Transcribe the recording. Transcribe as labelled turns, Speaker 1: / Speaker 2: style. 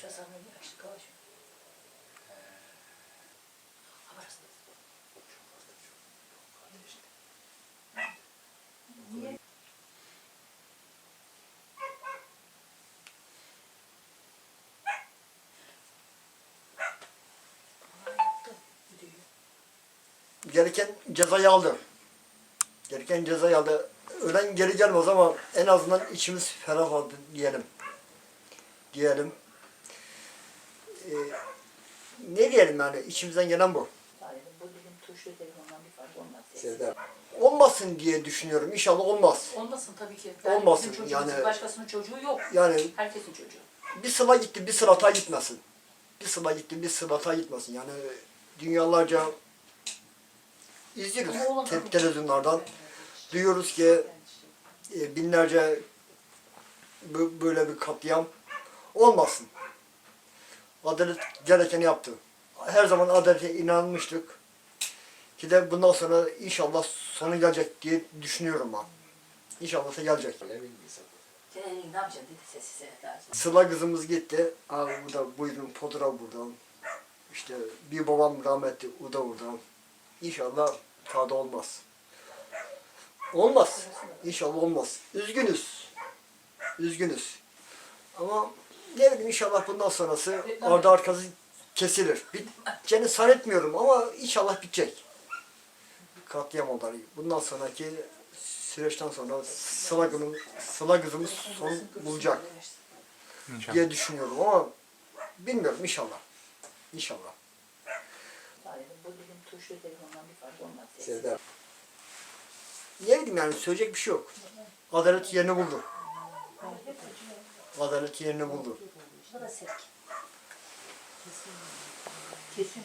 Speaker 1: Şasanın yaşlı kavaşı. Abarasın. Niye? Bana yaptı videoyu.
Speaker 2: gereken cezayı aldı. Gereken cezayı aldı. Ölen geri gelmez ama en azından içimiz ferahladı diyelim. Diyelim. Ee, ne diyelim yani içimizden gelen bu.
Speaker 1: Zalim bu dilim tuşlu telefondan bir fark olmaz.
Speaker 2: Olmasın diye düşünüyorum. İnşallah olmaz.
Speaker 1: Olmasın tabii ki.
Speaker 2: Olmasın,
Speaker 1: bizim
Speaker 2: yani-
Speaker 1: Başkasının çocuğu yok.
Speaker 2: Yani
Speaker 1: Herkesin çocuğu.
Speaker 2: bir sıla gitti, bir sırata gitmesin. Bir sıla gitti, bir sırata gitmesin. Yani dünyalarca izliyoruz
Speaker 1: Ama olan-
Speaker 2: te- televizyonlardan. Duyuyoruz ki e, binlerce bö- böyle bir katliam olmasın. Adalet gerekeni yaptı. Her zaman adalete inanmıştık. Ki de bundan sonra inşallah sonu gelecek diye düşünüyorum ben. İnşallah da gelecek.
Speaker 3: Ne
Speaker 1: elini ne yapacaksın dedi.
Speaker 2: Sıla kızımız gitti. Abi bu da buyurun fotoğraf buradan. İşte bir babam rahmetli, o da buradan. İnşallah tadı olmaz. Olmaz. İnşallah olmaz. Üzgünüz. Üzgünüz. Ama ne bileyim inşallah bundan sonrası ardı arkası kesilir. Biteceğini zannetmiyorum ama inşallah bitecek. Katliam olayı. Bundan sonraki süreçten sonra Sıla kızımız son bulacak diye düşünüyorum ama bilmiyorum inşallah. İnşallah. Ne bileyim yani söyleyecek bir şey yok. Adalet yerini buldu. Adalet yerini buldu.
Speaker 1: Bu da sevgi. Kesin. Kesin.